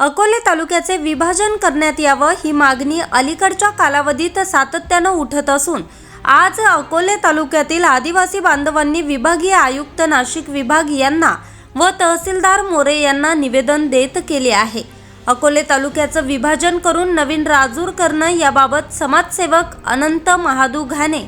अकोले तालुक्याचे विभाजन करण्यात यावं ही मागणी अलीकडच्या कालावधीत सातत्यानं उठत असून आज अकोले तालुक्यातील आदिवासी बांधवांनी विभागीय आयुक्त नाशिक विभाग यांना व तहसीलदार मोरे यांना निवेदन देत केले आहे. अकोले तालुक्याचं विभाजन करून नवीन राजूर करणं याबाबत समाजसेवक अनंत महादू घाणे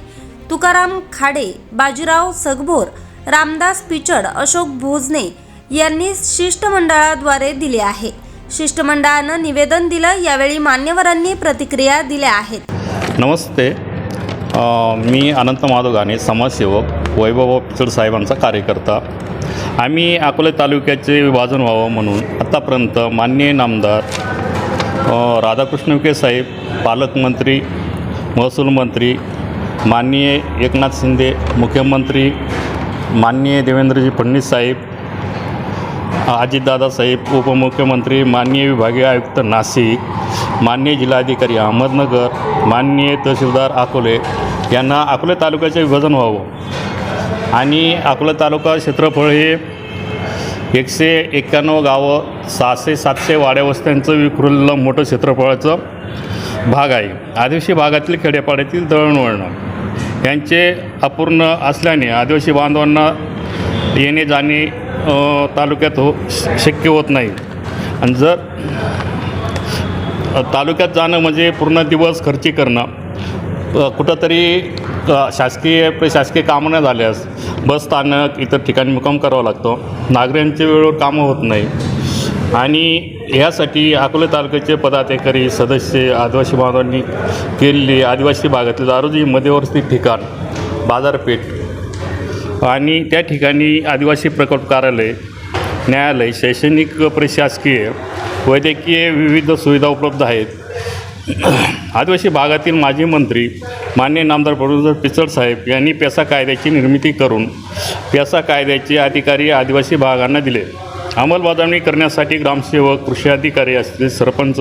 तुकाराम खाडे बाजीराव सगभोर रामदास पिचड अशोक भोजने यांनी शिष्टमंडळाद्वारे दिले आहे. शिष्टमंडळानं निवेदन दिलं यावेळी मान्यवरांनी प्रतिक्रिया दिल्या आहेत. नमस्ते. मी अनंत माधव गाणे समाजसेवक वैभव पिचड साहेबांचा कार्यकर्ता. आम्ही अकोले तालुक्याचे विभाजन व्हावं म्हणून आत्तापर्यंत माननीय नामदार राधाकृष्ण विखे साहेब पालकमंत्री महसूल मंत्री माननीय एकनाथ शिंदे मुख्यमंत्री माननीय देवेंद्रजी फडणवीस साहेब अजितदादा साहेब उपमुख्यमंत्री माननीय विभागीय आयुक्त नाशिक माननीय जिल्हाधिकारी अहमदनगर माननीय तहसीलदार अकोले यांना अकोले तालुक्याचे विभाजन व्हावं. आणि अकोले तालुका क्षेत्रफळ हे एकशे एक्क्याण्णव गावं सहाशे सातशे वाड्यावस्त्यांचं विखुरलेलं मोठं क्षेत्रफळाचं भाग आहे. आदिवासी भागातील खेड्यापाड्यातील दळणवळण यांचे अपूर्ण असल्याने आदिवासी बांधवांना येणे जाणे तालुक्यात हो श- शक्य होत नाही. आणि जर तालुक्यात जाणं म्हणजे पूर्ण दिवस खर्ची करणं. कुठंतरी शासकीय शासकीय प्रशासकीय कामं नाही झाल्यास बस स्थानक इतर ठिकाणी मुक्काम करावा लागतो. नागरिकांच्या वेळेवर कामं होत नाही. आणि यासाठी अकोले तालुक्याचे पदाधिकारी सदस्य आदिवासी बांधवांनी केलेली आदिवासी भागातील दारोजी मध्यवर्ती ठिकाण बाजारपेठ आणि त्या ठिकाणी आदिवासी प्रकल्प कार्यालय न्यायालय शैक्षणिक प्रशासकीय वैद्यकीय विविध सुविधा उपलब्ध आहेत. आदिवासी भागातील माजी मंत्री मान्य नामदार प्रभुदर पिचड साहेब यांनी पेसा कायद्याची निर्मिती करून पेसा कायद्याचे अधिकारी आदिवासी भागांना दिले. अंमलबजावणी करण्यासाठी ग्रामसेवक कृषी अधिकारी असले सरपंच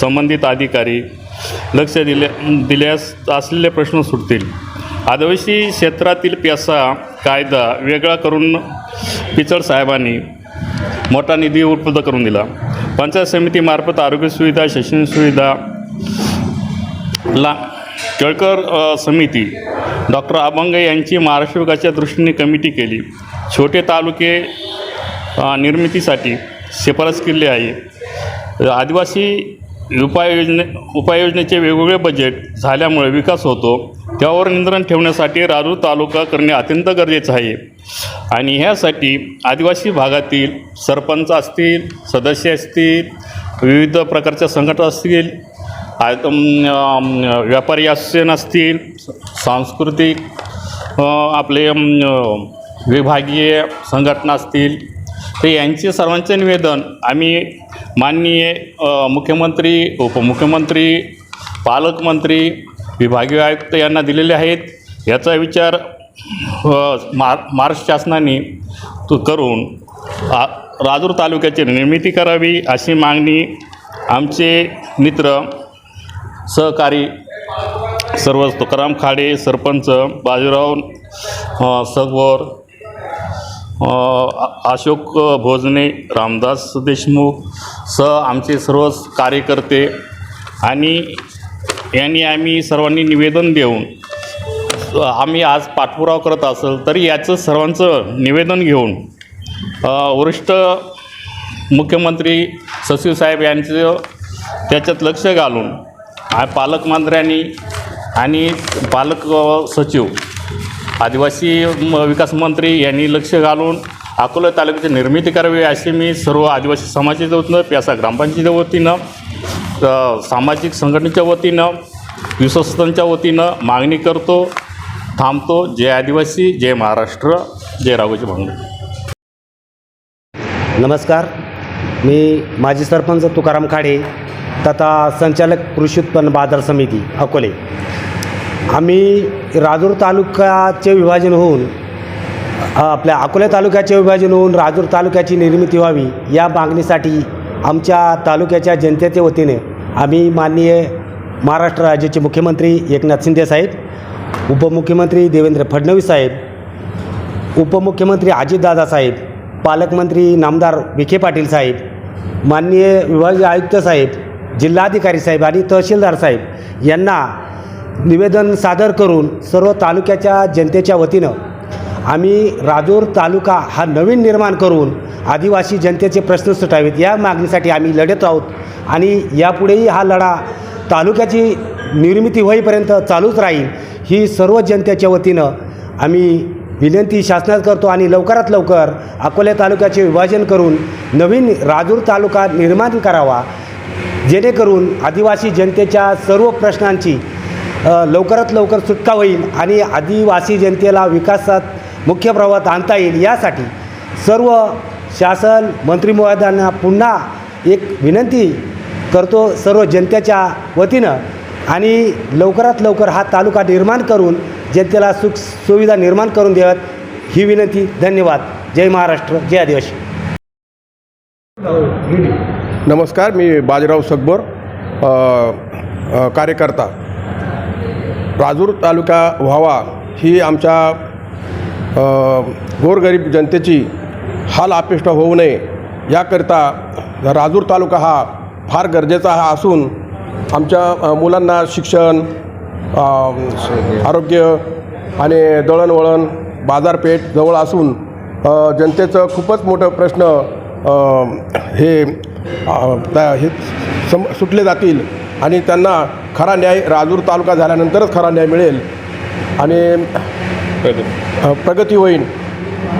संबंधित अधिकारी लक्ष दिले दिल्यास असलेले प्रश्न सुटतील. आदिवासी क्षेत्रातील प्यासा कायदा वेगळा करून पिचड साहेबांनी मोठा निधी उपलब्ध करून दिला. पंचायत समितीमार्फत आरोग्य सुविधा शैक्षणिक सुविधा ला केळकर समिती डॉक्टर अभंग यांची महाराष्ट्र विकासाच्या दृष्टीने कमिटी केली. छोटे तालुके निर्मितीसाठी शिफारस केली आहे. आदिवासी उपाययोजने उपाययोजनेचे वेगवेगळे बजेट झाल्यामुळे विकास होतो. त्यावर नियंत्रण ठेवण्यासाठी राजूर तालुका करणे अत्यंत गरजेचं आहे. आणि ह्यासाठी आदिवासी भागातील सरपंच असतील सदस्य असतील विविध प्रकारच्या संघटना असतील व्यापारी असोसिएशन असतील सांस्कृतिक आपले विभागीय संघटना असतील तर यांचे सर्वांचे निवेदन आम्ही माननीय मुख्यमंत्री उपमुख्यमंत्री पालकमंत्री विभागीय आयुक्त यांना दिलेले आहेत. याचा विचार मा महाराष्ट्र शासनाने करून आ राजूर तालुक्याची निर्मिती करावी अशी मागणी आमचे मित्र सहकारी सर्व तुकाराम खाडे सरपंच बाजीराव अ, सगवर अशोक भोजने रामदास देशमुख सह आमचे सर्व कार्यकर्ते आणि यांनी आम्ही सर्वांनी निवेदन देऊन आम्ही आज पाठपुरावा करत असेल तरी याचं सर्वांचं निवेदन घेऊन वरिष्ठ मुख्यमंत्री सचिवसाहेब यांचं त्याच्यात लक्ष घालून पालकमंत्र्यांनी आणि पालक सचिव आदिवासी म विकास मंत्री यांनी लक्ष घालून अकोला तालुक्याची निर्मिती करावी अशी मी सर्व आदिवासी समाजाच्या वतीनं प्यासा ग्रामपंचायतीच्या वतीनं सामाजिक संघटनेच्या वतीनं विश्वस्तांच्या वतीनं मागणी करतो थांबतो. जय आदिवासी जय महाराष्ट्र जय राघोजी भांगरे नमस्कार. मी माजी सरपंच तुकाराम खाडे तथा संचालक कृषी उत्पन्न बाजार समिती अकोले. आम्ही राजूर तालुक्याचे विभाजन होऊन आपल्या अकोला तालुक्याचे विभाजन होऊन राजूर तालुक्याची निर्मिती व्हावी या मागणीसाठी आमच्या तालुक्याच्या जनतेच्या वतीने आम्ही माननीय महाराष्ट्र राज्याचे मुख्यमंत्री एकनाथ शिंदे साहेब उपमुख्यमंत्री देवेंद्र फडणवीस साहेब उपमुख्यमंत्री अजितदादा साहेब पालकमंत्री नामदार विखे पाटील साहेब माननीय विभागीय आयुक्त साहेब जिल्हाधिकारी साहेब आणि तहसीलदार साहेब यांना निवेदन सादर करून सर्व तालुक्याच्या जनतेच्या वतीनं आम्ही राजूर तालुका हा नवीन निर्माण करून आदिवासी जनतेचे प्रश्न सुटावेत. या मागणीसाठी आम्ही लढत आहोत आणि यापुढेही हा लढा तालुक्याची निर्मिती होईपर्यंत चालूच राहील. ही सर्व जनतेच्या वतीनं आम्ही विनंती शासनात करतो आणि लवकरात लवकर अकोले तालुक्याचे विभाजन करून नवीन राजूर तालुका निर्माण करावा. जेणेकरून आदिवासी जनतेच्या सर्व प्रश्नांची लवकरात लवकर सुटका होईल आणि आदिवासी जनतेला विकासात मुख्य प्रवाहात आणता येईल यासाठी सर्व शासन मंत्रिमहोदयांना पुन्हा एक विनंती करतो सर्व जनतेच्या वतीनं आणि लवकरात लवकर हा तालुका निर्माण करून जनतेला सुख सुविधा निर्माण करून द्याव्यात ही विनंती. धन्यवाद. जय महाराष्ट्र. जय आदिवासी. नमस्कार. मी बाजीराव सगबोर कार्यकर्ता. राजूर तालुका व्हावा ही आमच्या गोरगरीब जनतेची हाल अपेष्ट होऊ नये. याकरिता राजूर तालुका हा फार गरजेचा हा असून आमच्या मुलांना शिक्षण आरोग्य आणि दळणवळण बाजारपेठ जवळ असून जनतेचं खूपच मोठं प्रश्न हे त्या हे सम सुटले जातील. आणि त्यांना खरा न्याय राजूर तालुका झाल्यानंतरच खरा न्याय मिळेल. आणि प्रगती. होईल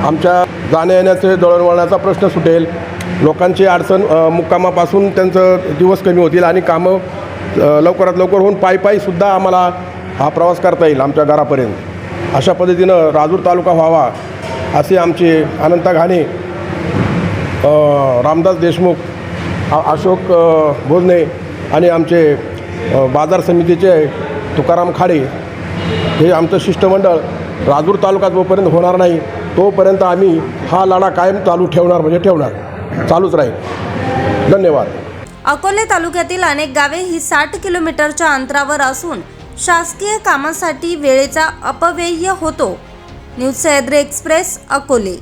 आमच्या जाण्या येण्याचे दळणवळणाचा प्रश्न सुटेल. लोकांची अडचण मुक्कामापासून त्यांचं दिवस कमी होतील आणि कामं लवकरात लवकर होऊन पायी पायीसुद्धा आम्हाला हा प्रवास करता येईल आमच्या घरापर्यंत. अशा पद्धतीनं राजूर तालुका व्हावा असे आमचे अनंता घाणे रामदास देशमुख अशोक भोजने आणि आमचे बाजार समितीचे तुकाराम खाडे हे आमचं शिष्टमंडळ राजूर तालुक्यात जोपर्यंत होणार नाही तोपर्यंत आम्ही हा लढा कायम चालू ठेवणार म्हणजे ठेवणार. चालूच राहील. धन्यवाद. अकोले तालुक्यातील अनेक गावे ही साठ किलोमीटरच्या अंतरावर असून शासकीय कामासाठी वेळेचा अपव्यय होतो. News Sahyadri express Akole.